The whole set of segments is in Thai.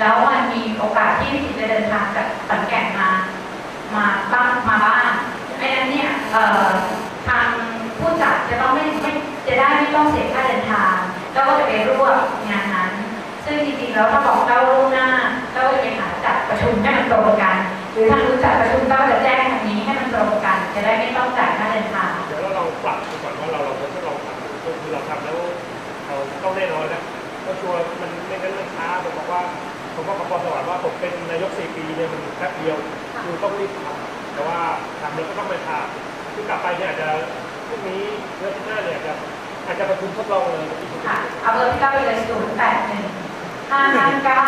แล้วมันมีโอกาสที่จะเดินทางจากขอนแก่นมา มาบ้างมาบ้างไม่งั้นเนี่ยทางผู้จัดจะต้องไม่ไม่จะได้ไม่ต้องเสียค่าเดินทางแล้วก็จะไปร่วบงานนั้น ซึ่งจริงๆแล้วถ้าบอกเล่าล่วงหน้าเราจะไปหาจัดประชุมให้มันตรงกัน หรือทางรู้จัดประชุมก็จะแจ้งทางนี้ให้มันตรงกัน จะได้ไม่ต้องจ่ายค่าเดินทาง เนี่ยมันแป๊บเดียวคือต้องรีบทำแต่ว่าทำแล้วก็ต้องไปทำคือกลับไปเนี่ยอาจจะพรุ่งนี้เดือนที่หน้าเนี่ยอาจจะอาจจะประชุมทดลองเลยที่ประชุมค่ะเอาเบอร์ที่เก้าไปเลยศูนย์แปดหนึ่งห้าห้าเก้า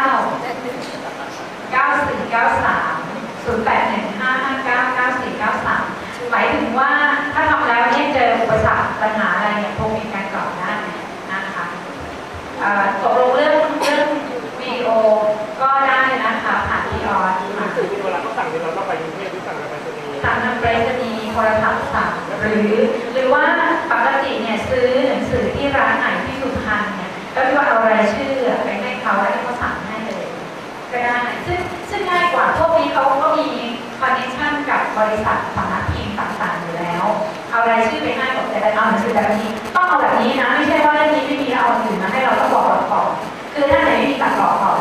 เก้าสี่เก้าสามศูนย์แปดหนึ่งห้าห้าเก้าเก้าสี่เก้าสามหมายถึงว่าถ้าทำแล้วเนี่ยเจออุปสรรคปัญหาอะไรเนี่ยโทรมีกันก่อนได้นะคะเอ่อตกลงเรื่องเรื่องวิดีโอก็ได้นะคะผ่านที่ออส หนังสือที่ เวลางเนี่ยเราต้องไปกรุงเทพหรือสั่งทางไปรษณีย์สั่งทางไปรษณีย์โทรศัพท์สั่งหรือหรือว่าปกติเนี่ยซื้อหนังสือที่ร้านไหนที่สุพรรณเนี่ยก็ที่ว่าเอารายชื่อไปให้เขาแล้วให้เขาสั่งให้เลยก็ได้ซึ่งซึ่งง่ายกว่าพวกนี้เขาก็มีคอนเนคชั่นกับบริษัทสำนักพิมพ์ต่างๆอยู่แล้ว เอารายชื่อไปให้บอกจะได้เอาหนังสือแบบนี้ต้องเอาแบบนี้นะไม่ใช่ว่าเรื่องนี้ไม่มีแล้วเอาอื่นมาให้เราต้องบอกก่อนคือถ้าไหนไม่มีตัดบอกก่อน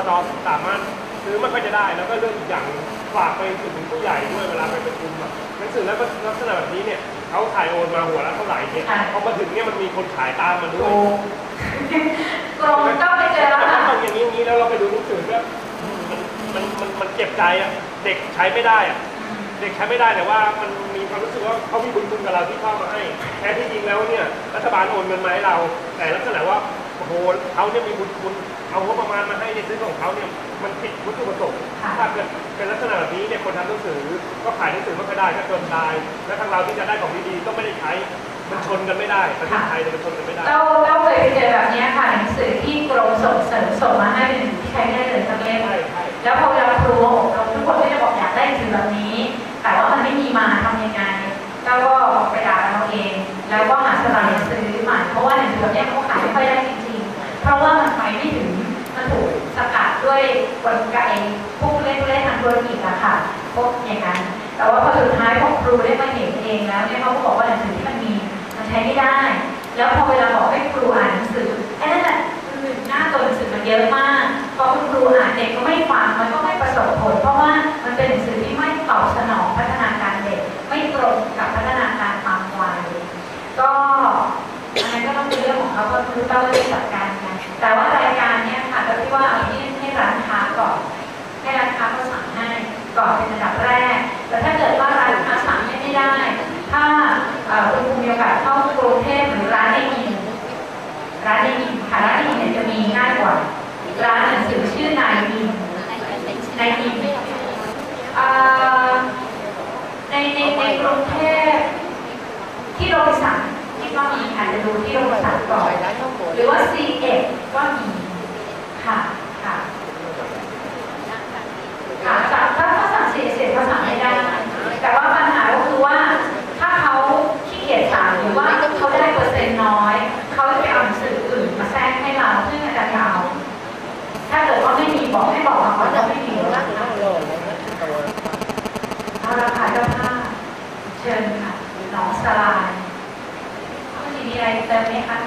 อบตสามารถซื้อไม่ค่อยจะได้ แล้วก็เรื่องอีกอย่างฝากไปถึงผู้ใหญ่ด้วยเวลาไปประชุมอะหนังสือแล้วก็ลักษณะแบบนี้เนี่ยเขาถ่ายโอนมาหัวละเท่าไหร่เนี่ยพอมาถึงเนี่ยมันมีคนขายตามมาด้วยโอ้กรมก็ไปเจอแล้วถ้าค่ะต้องอย่างนี้อย่างนี้แล้วเราไปดูหนังสือก็มันมันมันมันเจ็บใจอะเด็กใช้ไม่ได้อะเด็กใช้ไม่ได้แต่ว่ามันมีความรู้สึกว่าเขามีบุญคุณกับเราที่เข้ามาให้แท้ที่จริงแล้วเนี่ยรัฐบาลโอนเงินมาให้เรา แต่ลักษณะว่า โอ้โหเขาเนี่ยมีบุญคุณเอางบประมาณมาให้ในซื้อของเขาเนี่ยมันผิดวัตถุประสงค์ถ้าเกิดเป็นลักษณะแบบนี้เนี่ยคนทำหนังสือ ก็ขายหนังสือไม่ค่อยได้ก็จนตายและทางเราที่จะได้ของดีๆก็ไม่ได้ใช้มันชนกันไม่ได้ประเทศไทยเนี่ยมันชนกันไม่ได้เราเราเคยไปเจอแบบนี้ค่ะหนังสือที่กรมส่งเสริมส่งมาให้เป็นหนังสือที่ใช้ไม่ได้เลยสักเล่มใช่ใช่แล้วพอเวลาครูอบรมทุกคนก็จะบอกอยากได้หนังสือแบบนี้ แต่ว่ามันไม่มีมาทำยังไงเราก็ไปด่าเราเอง แล้วก็หาสลายซื้อใหม่เพร ธุรกิจอะค่ะพวกอย่างนั้น แต่ว่าพอสุดท้ายพอครูได้มาเห็นเองแล้วเนี่ยเขาก็บอกว่าหนังสือที่มันมีมันใช้ไม่ได้ แล้วพอเวลาบอกให้ครูอ่านหนังสือไอ้นั่นแหละคือหน้าตัวหนังสือมันเยอะมากพอคุณครูอ่านเด็กก็ไม่ฟังมันก็ไม่ประสบผล เพราะว่ามันเป็นหนังสือที่ไม่ตอบสนองพัฒนาการเด็ก ไม่ตรงกับพัฒนาการตามวัยก็อันนั้นก็ต้องเป็นเรื่องของเขาก็คือต้องได้จัดการกันแต่ว่ารายการเนี้ยค่ะก็ที่ว่าเอาที่ให้ร้านค้าก่อน ให้ร้านค้าเขาสั่งให้ ก่อนเป็นอันดับแรก แต่ถ้าเกิดว่าร้านค้าสั่งให้ไม่ได้ ถ้าคุณครูมีโอกาสเข้ากรุงเทพหรือร้านในอินร้านในอินค่ะร้านในอินเนี่ยจะมีง่ายกว่า ร้านหนังสือชื่อนายอินนายอินในในในกรุงเทพที่โรบินสันที่ก็มีอาจจะดูที่โรบินสันก่อนหรือว่า C เอ็ก็มีค่ะ ค่ะ ค่ะ บอกให้บอกมาก่อนว่าไม่มีนะคะเอาละค่ะเจ้าภาพเชิญค่ะน้องสลายมีอะไรเติมไหมคะ